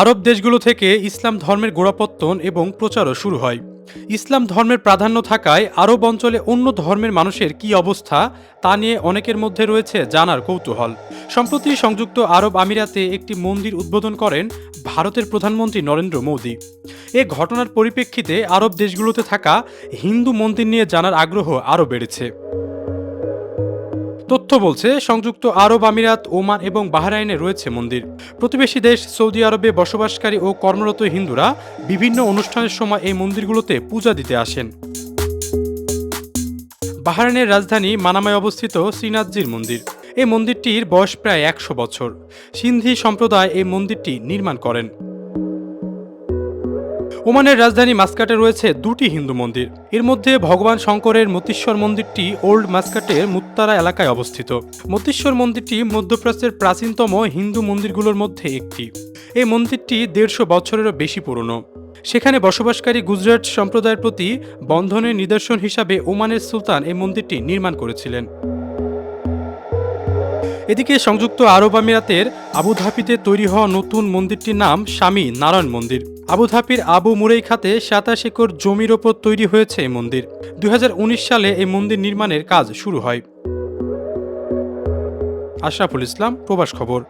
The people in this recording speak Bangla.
আরব দেশগুলো থেকে ইসলাম ধর্মের গোড়াপত্তন এবং প্রচারও শুরু হয়। ইসলাম ধর্মের প্রাধান্য থাকায় আরব অঞ্চলে অন্য ধর্মের মানুষের কি অবস্থা, তা নিয়ে অনেকের মধ্যে রয়েছে জানার কৌতূহল। সম্প্রতি সংযুক্ত আরব আমিরাতে একটি মন্দির উদ্বোধন করেন ভারতের প্রধানমন্ত্রী নরেন্দ্র মোদী। এ ঘটনার পরিপ্রেক্ষিতে আরব দেশগুলোতে থাকা হিন্দু মন্দির নিয়ে জানার আগ্রহ আরও বেড়েছে। তথ্য বলছে, সংযুক্ত আরব আমিরাত, ওমান এবং বাহরাইনে রয়েছে মন্দির। প্রতিবেশী দেশ সৌদি আরবে বসবাসকারী ও কর্মরত হিন্দুরা বিভিন্ন অনুষ্ঠানের সময় এই মন্দিরগুলোতে পূজা দিতে আসেন। বাহরাইনের রাজধানী মানামায় অবস্থিত শ্রীনাথজির মন্দির। এই মন্দিরটির বয়স প্রায় একশো বছর। সিন্ধি সম্প্রদায় এই মন্দিরটি নির্মাণ করেন। ওমানের রাজধানী মাস্কাটে রয়েছে দুটি হিন্দু মন্দির। এর মধ্যে ভগবান শঙ্করের মতিশ্বর মন্দিরটি ওল্ড মাস্কাটের মুত্তারা এলাকায় অবস্থিত। মতিশ্বর মন্দিরটি মধ্যপ্রাচ্যের প্রাচীনতম হিন্দু মন্দিরগুলোর মধ্যে একটি। এই মন্দিরটি দেড়শো বছরেরও বেশি পুরনো। সেখানে বসবাসকারী গুজরাট সম্প্রদায়ের প্রতি বন্ধনের নিদর্শন হিসাবে ওমানের সুলতান এই মন্দিরটি নির্মাণ করেছিলেন। এদিকে সংযুক্ত আরব আমিরাতের আবুধাবিতে তৈরি হওয়া নতুন মন্দিরটির নাম স্বামী নারায়ণ মন্দির। আবুধাবির আবু মুরেই খাতে সাতাশ একর জমির ওপর তৈরি হয়েছে এই মন্দির। দুই হাজার উনিশ সালে এই মন্দির নির্মাণের কাজ শুরু হয়। আশরাফুল ইসলাম, প্রবাস খবর।